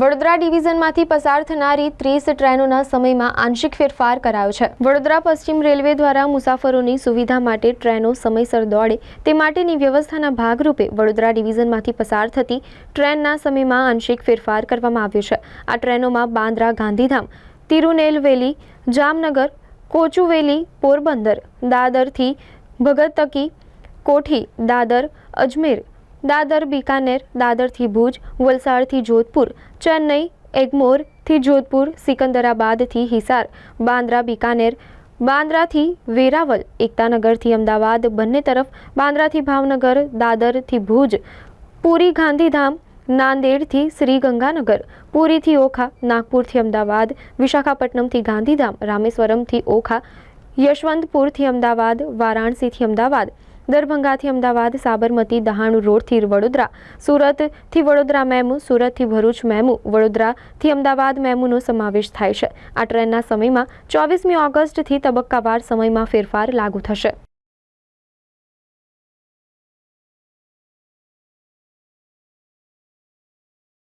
વડોદરા ડિવિઝનમાંથી પસાર થનારી ત્રીસ ટ્રેનોના સમયમાં આંશિક ફેરફાર કરાયો છે. વડોદરા પશ્ચિમ રેલવે દ્વારા મુસાફરોની સુવિધા માટે ટ્રેનો સમયસર દોડે તે માટેની વ્યવસ્થાના ભાગરૂપે વડોદરા ડિવિઝનમાંથી પસાર થતી ટ્રેનના સમયમાં આંશિક ફેરફાર કરવામાં આવ્યો છે. આ ટ્રેનોમાં બાંદ્રા, ગાંધીધામ, તિરુનેલવેલી, જામનગર, કોચુવેલી, પોરબંદર, દાદરથી ભગતકી, કોઠી, દાદર, અજમેર દાદર બીકાનેર દાદરથી ભુજ વલસાડથી જોધપુર ચેન્નઈ એગ્મોરથી જોધપુર સિકંદરાબાદથી હિસાર બાંદ્રા બીકાનેર બાંદ્રાથી વેરાવલ એકતાનગરથી અમદાવાદ બંને તરફ બાંદ્રાથી ભાવનગર દાદરથી ભુજ પુરી ગાંધીધામ નાંદેડથી શ્રી ગંગાનગર પુરીથી ઓખા નાગપુરથી અમદાવાદ વિશાખાપટ્ટનમથી ગાંધીધામ રામેશ્વરમથી ઓખા યશવંતપુરથી અમદાવાદ વારાણસીથી અમદાવાદ દરભંગાથી અમદાવાદ, સાબરમતી, દહાણુ રોડથી વડોદરા, સુરતથી વડોદરા મેમુ, સુરતથી ભરૂચ મેમુ, વડોદરાથી અમદાવાદ મેમુનો સમાવેશ થાય છે. આ ટ્રેનના સમયમાં ચોવીસમી ઓગસ્ટથી તબક્કાવાર સમયમાં ફેરફાર લાગુ થશે.